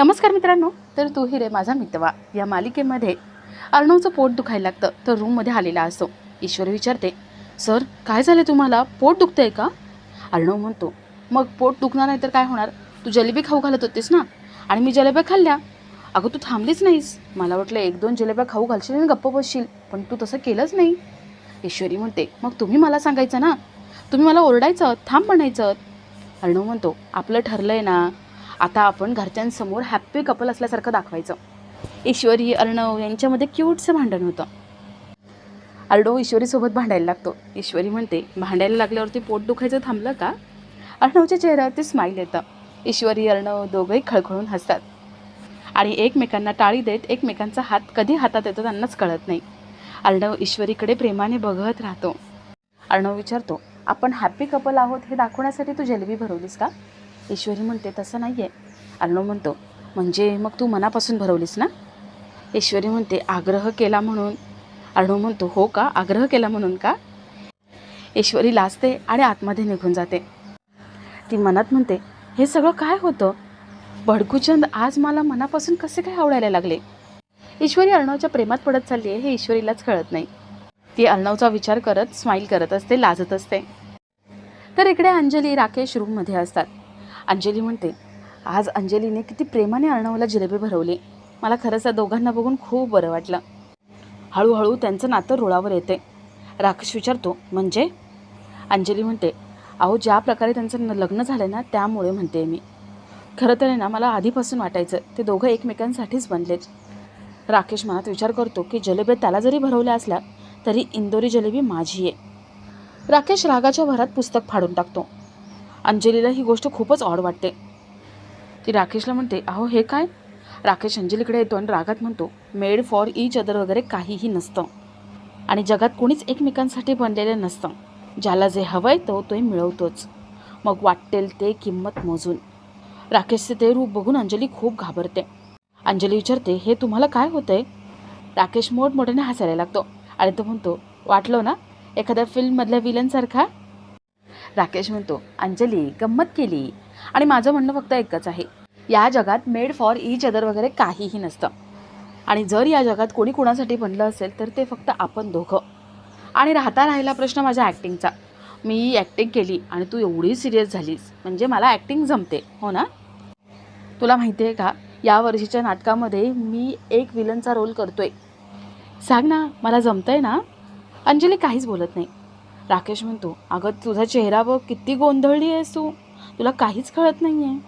नमस्कार मित्रांनो तर तू रे माझा मितवा. या मालिकेमध्ये अर्णवचं पोट दुखायला लागतं तर रूममध्ये आलेला असतो. ईश्वरी विचारते सर काय झालं तुम्हाला? पोट दुखतंय का? अर्णव म्हणतो मग पोट दुखणार नाही तर काय होणार? तू जलेबी खाऊ घालत होतीस ना? आणि मी जलेब्या खाल्ल्या. अगं तू थांबलीच नाहीस. मला वाटलं एक दोन जलेब्या खाऊ घालशील आणि गप्प बसशील पण तू तसं केलंच नाही. ईश्वरी म्हणते मग तुम्ही मला सांगायचं ना? तुम्ही मला ओरडायचं थांब म्हणायचं. अर्णव म्हणतो आपलं ठरलं आहे ना. आता आपण घरच्यांसमोर हॅप्पी कपल असल्यासारखं दाखवायचं. ईश्वरी अर्णव यांच्यामध्ये क्यूटचं भांडण होतं. अर्णव ईश्वरीसोबत भांडायला लागतो. ईश्वरी म्हणते भांडायला लागल्यावरती पोट दुखायचं थांबलं का? अर्णवच्या चेहऱ्यावरती स्माईल येतं. ईश्वरी अर्णव दोघंही खळखळून हसतात. आणि एकमेकांना टाळी देत एकमेकांचा हात कधी हातात येतो त्यांनाच कळत नाही. अर्णव ईश्वरीकडे प्रेमाने बघत राहतो. अर्णव विचारतो आपण हॅप्पी कपल आहोत हे दाखवण्यासाठी तू जलेबी भरवलीस का? ईश्वरी म्हणते तसं नाही आहे अर्णव म्हणतो म्हणजे मग तू मनापासून भरवलीस ना? ईश्वरी म्हणते आग्रह केला म्हणून. अर्णव म्हणतो हो का? आग्रह केला म्हणून का? ईश्वरी लाजते आणि आतमध्ये निघून जाते. ती मनात म्हणते हे सगळं काय होतं? भडकूचंद आज मला मनापासून कसे काय आवडायला लागले? ईश्वरी अर्णवच्या प्रेमात पडत चालली आहे हे ईश्वरीलाच कळत नाही. ती अर्णवचा विचार करत स्माईल करत असते लाजत असते. तर इकडे अंजली राकेश रूममध्ये असतात. अंजली म्हणते आज अंजलीने किती प्रेमाने अर्णवला जिलेबी भरवली. मला खरंच त्या दोघांना बघून खूप बरं वाटलं. हळूहळू त्यांचं नातं रुळावर येते. राकेश विचारतो म्हणजे? अंजली म्हणते अहो ज्या प्रकारे त्यांचं न- लग्न झालं ना त्यामुळे म्हणते मी. खरं तर आहे ना मला आधीपासून वाटायचं ते दोघं एकमेकांसाठीच बनलेच राकेश मनात विचार करतो की जलेबी त्याला जरी भरवल्या असल्या तरी इंदोरी जलेबी माझी आहे. राकेश रागाच्या भरात पुस्तक फाडून टाकतो. अंजलीला ही गोष्ट खूपच ऑड वाटते. ती राकेशला म्हणते अहो हे काय? राकेश अंजलीकडे येतो आणि रागात म्हणतो मेड फॉर इच अदर वगैरे काहीही नसतं. आणि जगात कोणीच एकमेकांसाठी बनलेलं नसतं. ज्याला जे हवंय तो तोही मिळवतोच. मग वाटेल ते किंमत मोजून. राकेशचे ते रूप बघून अंजली खूप घाबरते. अंजली विचारते हे तुम्हाला काय होतंय? राकेश मोठमोठ्याने हसायला लागतो आणि तो म्हणतो वाटलं ना एखाद्या फिल्ममधल्या विलनसारखा राकेश म्हणतो अंजली गंमत केली. आणि माझं म्हणणं फक्त एकच आहे या जगात मेड फॉर इच अदर वगैरे काहीही नसतं. आणि जर या जगात कोणी कोणासाठी बनलं असेल तर ते फक्त आपण दोघं. आणि राहता राहिला प्रश्न माझ्या ॲक्टिंगचा मी ॲक्टिंग केली आणि तू एवढी सिरियस झालीस. म्हणजे मला ॲक्टिंग जमते हो ना? तुला माहिती आहे का या वर्षीच्या नाटकामध्ये मी एक विलनचा रोल करतोय. सांग ना मला जमतंय ना? अंजली काहीच बोलत नाही. राकेश म्हणतो अगं तुझा चेहरा बघ किती गोंधळली आहेस तू. तुला काहीच कळत नाही आहे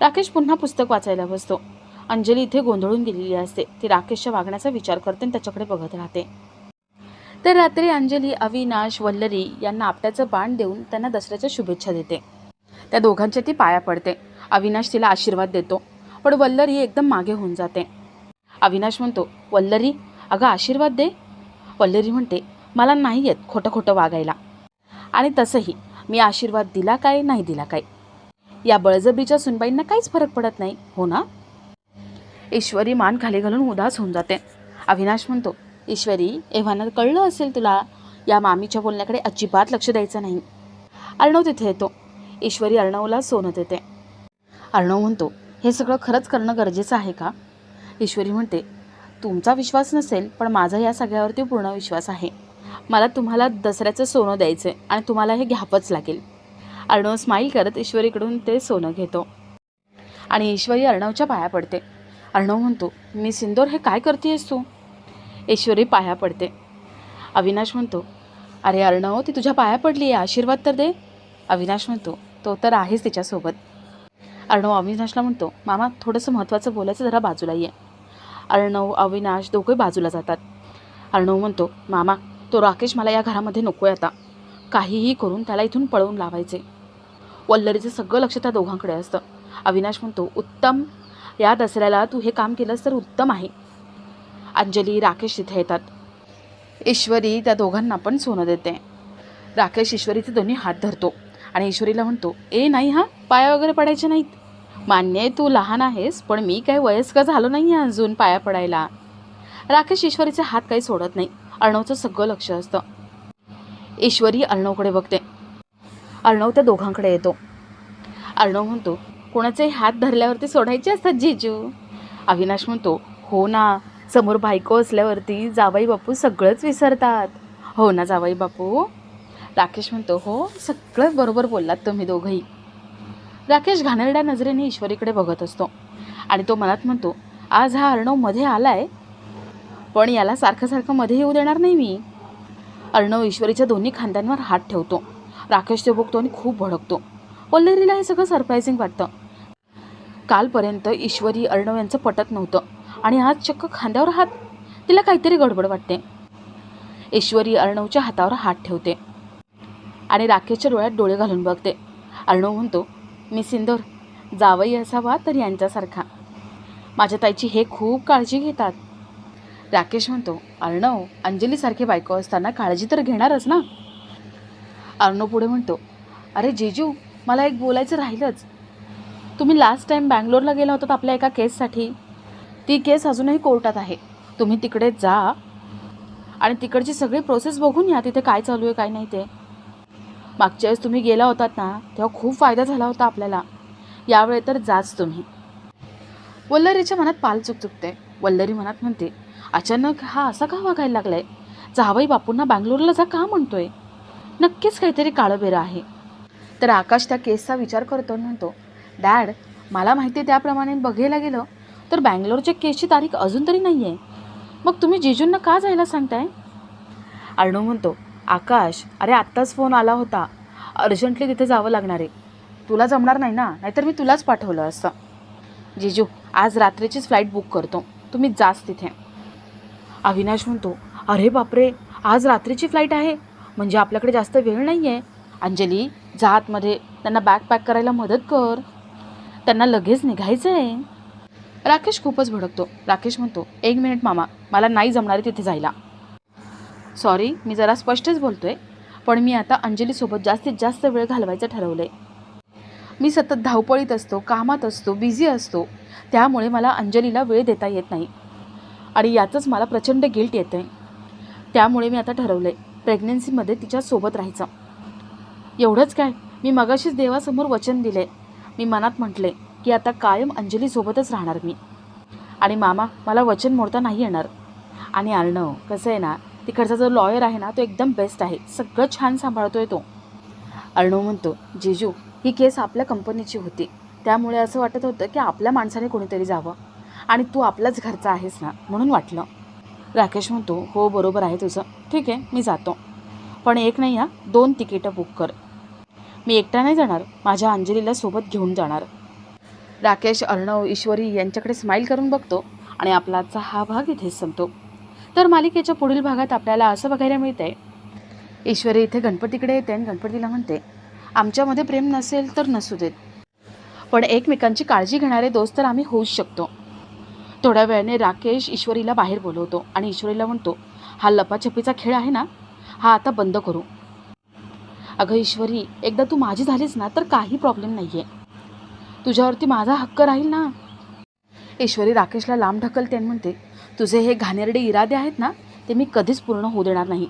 राकेश पुन्हा पुस्तक वाचायला बसतो. अंजली इथे गोंधळून गेलेली असते. ती राकेशच्या वागण्याचा विचार करते आणि त्याच्याकडे बघत राहते. तर रात्री अंजली अविनाश वल्लरी यांना आपट्याचं बाण देऊन त्यांना दसऱ्याच्या शुभेच्छा देते. त्या दोघांच्या ती पाया पडते. अविनाश तिला आशीर्वाद देतो पण वल्लरी एकदम मागे होऊन जाते. अविनाश म्हणतो वल्लरी अगं आशीर्वाद दे. वल्लरी म्हणते मला नाही येत खोटं खोटं वागायला. आणि तसंही मी आशीर्वाद दिला काय नाही दिला काय? या बळजबरीच्या सुनबाईंना काहीच फरक पडत नाही हो ना? ईश्वरी मान खाली घालून उदास होऊन जाते. अविनाश म्हणतो ईश्वरी एव्हाना कळलं असेल तुला या मामीच्या बोलण्याकडे अजिबात लक्ष द्यायचं नाही. अर्णव तिथे येतो. ईश्वरी अर्णवला सोनं देते अर्णव म्हणतो हे सगळं खरंच करणं गरजेचं आहे का? ईश्वरी म्हणते तुमचा विश्वास नसेल पण माझा या सगळ्यावरती पूर्ण विश्वास आहे. मला तुम्हाला दसऱ्याचं सोनं द्यायचं आहे आणि तुम्हाला हे घ्यावंच लागेल. अर्णव स्माईल करत ईश्वरीकडून ते सोनं घेतो. आणि ईश्वरी अर्णवच्या पाया पडते. अर्णव म्हणतो मी सिंदोर हे काय करतेस तू? ईश्वरी पाया पडते. अविनाश म्हणतो अरे अर्णव ती तुझ्या पाया पडली आहे आशीर्वाद तर दे. अविनाश म्हणतो तो तर आहेच तिच्यासोबत. अर्णव अविनाशला म्हणतो मामा थोडंसं महत्त्वाचं बोलायचं जरा बाजूला ये. अर्णव अविनाश दोघे बाजूला जातात. अर्णव म्हणतो मामा तो राकेश मला या घरामध्ये नको आहे आता. काहीही करून त्याला इथून पळवून लावायचे. वल्लरीचं सगळं लक्ष त्या दोघांकडे असतं. अविनाश म्हणतो उत्तम या दसऱ्याला तू हे काम केलंस तर उत्तम आहे. अंजली राकेश तिथे येतात. ईश्वरी त्या दोघांना पण सोनं देते. राकेश ईश्वरीचे दोन्ही हात धरतो आणि ईश्वरीला म्हणतो ए नाही हा पाया वगैरे पडायचे नाहीत. मान्य आहे तू लहान आहेस पण मी काही वयस्कर झालो नाही आहे अजून पाया पडायला. राकेश ईश्वरीचे हात काही सोडत नाही. अर्णवचं सगळं लक्ष असतं. ईश्वरी अर्णवकडे बघते. अर्णव त्या दोघांकडे येतो. अर्णव म्हणतो कोणाचे हात धरल्यावरती सोडायचे असतात जीजू? अविनाश म्हणतो हो ना समोर बायको असल्यावरती जावाई बापू सगळंच विसरतात. हो ना जावाई बापू? राकेश म्हणतो हो सगळं बरोबर बोललात तुम्ही दोघंही. राकेश घाणेरड्या नजरेने ईश्वरीकडे बघत असतो आणि तो मनात म्हणतो आज हा अर्णवमध्ये आहे पण याला सारखं सारखं मध्ये येऊ देणार नाही मी. अर्णव ईश्वरीच्या दोन्ही खांद्यांवर हात ठेवतो. राकेश ते बघतो आणि खूप भडकतो. पल्लरीला हे सगळं सरप्रायझिंग वाटतं. कालपर्यंत ईश्वरी अर्णव यांचं पटत नव्हतं आणि आज चक्क खांद्यावर हात. तिला काहीतरी गडबड वाटते. ईश्वरी अर्णवच्या हातावर हात ठेवते. आणि राकेशच्या डोळ्यात डोळे घालून बघते. अर्णव म्हणतो मी सिंदूर जावई असावा तर यांच्यासारखा. माझ्या ताईची हे खूप काळजी घेतात. राकेश म्हणतो अर्णव अंजलीसारखी बायको असताना काळजी तर घेणारच ना? अर्णव पुढे म्हणतो अरे जेजू मला एक बोलायचं राहिलंच. तुम्ही लास्ट टाईम बँगलोरला गेला होतात आपल्या एका केससाठी ती केस अजूनही कोर्टात आहे. तुम्ही तिकडे जा. आणि तिकडची सगळी प्रोसेस बघून या तिथे काय चालू आहे काय नाही ते. मागच्या वेळेस तुम्ही गेला होतात ना तेव्हा खूप फायदा झाला होता आपल्याला. यावेळी तर जाच तुम्ही. वल्लरीच्या मनात पाल चुकचुकते. वल्लरी मनात म्हणते अचानक हा असा का वागायला लागलाय? जावई बापूंना बँगलोरला जा का म्हणतोय? नक्कीच काहीतरी काळबेरा आहे. तर आकाश त्या केसचा विचार करतो म्हणतो डॅड मला माहिती आहे त्याप्रमाणे बघायला गेलं तर बँगलोरच्या केसची तारीख अजून तरी नाही आहे मग तुम्ही जिजूंना का जायला सांगताय? अर्णव म्हणतो आकाश अरे आत्ताच फोन आला होता. अर्जंटली तिथे जावं लागणार आहे. तुला जमणार नाही ना? नाहीतर मी तुलाच पाठवलं असतं जिजू आज रात्रीचीच फ्लाईट बुक करतो. तुम्ही जाच तिथे. अविनाश म्हणतो अरे बापरे आज रात्रीची फ्लाईट आहे. म्हणजे आपल्याकडे जास्त वेळ नाही आहे अंजली जा आतमध्ये. त्यांना बॅग पॅक करायला मदत कर. त्यांना लगेच निघायचं आहे राकेश खूपच भडकतो. राकेश म्हणतो एक मिनिट मामा. मला नाही जमणार आहे तिथे जायला. सॉरी मी जरा स्पष्टच बोलतोय. पण मी आता अंजलीसोबत जास्तीत जास्त वेळ घालवायचं ठरवलं आहे मी सतत धावपळीत असतो कामात असतो बिझी असतो. त्यामुळे मला अंजलीला वेळ देता येत नाही. आणि यातच मला प्रचंड गिल्ट येतं आहे त्यामुळे मी आता ठरवलं आहे प्रेग्नन्सीमध्ये तिच्यासोबत राहायचं. एवढंच काय मी मगाशीच देवासमोर वचन दिले मी मनात म्हटले की आता कायम अंजलीसोबतच राहणार मी. आणि मामा मला वचन मोडता नाही येणार. आणि अर्णव कसं आहे ना तिकडचा जो लॉयर आहे ना तो एकदम बेस्ट आहे. सगळं छान सांभाळतो आहे तो. अर्णव म्हणतो जिजू ही केस आपल्या कंपनीची होती. त्यामुळे असं वाटत होतं की आपल्या माणसाने कोणीतरी जावं. आणि तू आपलाच घरचा आहेस ना म्हणून वाटलं. राकेश म्हणतो हो बरोबर आहे तुझं. ठीक आहे मी जातो. पण एक नाही हा दोन तिकीटं बुक कर. मी एकटा नाही जाणार माझ्या अंजलीला सोबत घेऊन जाणार. राकेश अर्णव ईश्वरी यांच्याकडे स्माईल करून बघतो आणि आपला आजचा हा भाग इथेच संपतो. तर मालिकेच्या पुढील भागात आपल्याला असं बघायला मिळतंय. ईश्वरी इथे गणपतीकडे येते आणि गणपतीला म्हणते आमच्यामध्ये प्रेम नसेल तर नसू देत. पण एकमेकांची काळजी घेणारे दोस्त तर आम्ही होऊच शकतो. थोड्या वेळाने राकेश ईश्वरीला बाहेर बोलवतो आणि ईश्वरीला म्हणतो हा लपाछपीचा खेळ आहे ना? हा आता बंद करू. अगं ईश्वरी एकदा तू माझी झालीस ना तर काही प्रॉब्लेम नाही आहे तुझ्यावरती माझा हक्क राहील ना? ईश्वरी राकेशला लांब ढकलते आणि म्हणते तुझे हे घाणेरडे इरादे आहेत ना ते मी कधीच पूर्ण होऊ देणार नाही.